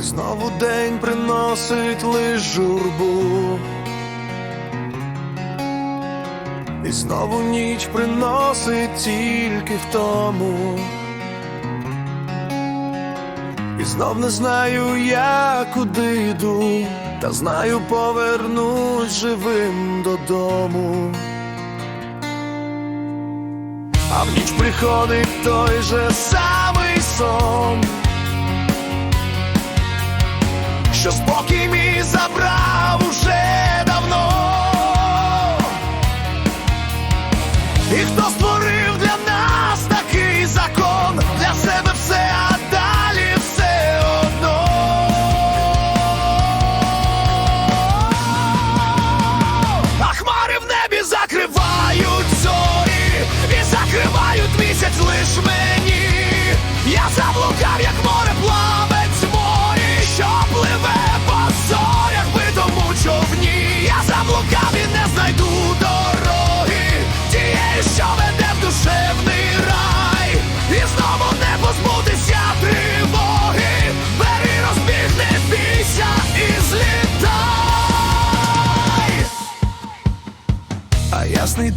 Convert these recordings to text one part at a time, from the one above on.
знову день приносить лиш журбу. І знову ніч приносить тільки втому. І знов не знаю, я куди йду, та знаю, повернусь живим додому. А в ніч приходить той же самий сон, що спокій мій забрав уже давно. І хто створив для нас такий закон, для себе все, а далі все одно. А хмари в небі закривають зорі і закривають місяць лиш мені. Я заблукав, як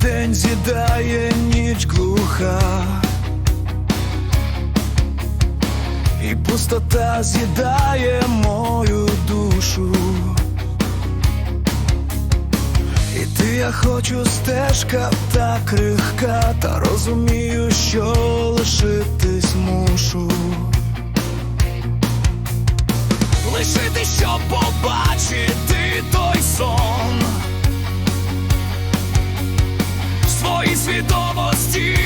день з'їдає ніч глуха. І пустота з'їдає мою душу. Іти я хочу стежка та крихка, та розумію, що лишитись мушу. Свідомості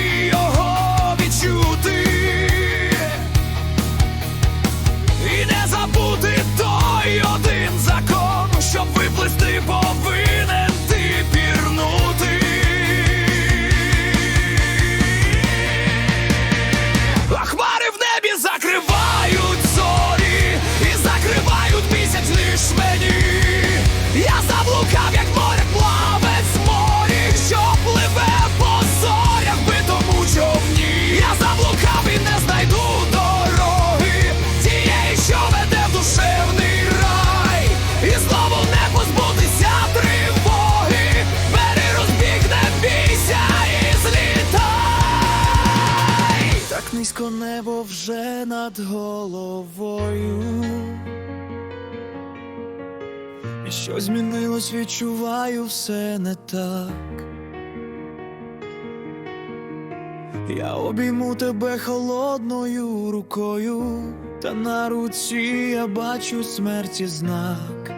низько небо вже над головою. І що змінилось, відчуваю все не так. Я обійму тебе холодною рукою, та на руці я бачу смерті знак.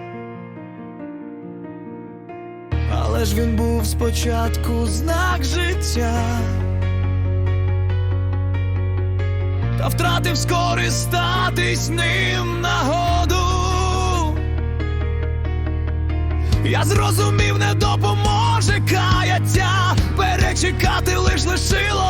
Але ж він був спочатку знак життя. Та втратив скористатись ним нагоду. Я зрозумів, не допоможе каяття, перечекати лиш непогоду.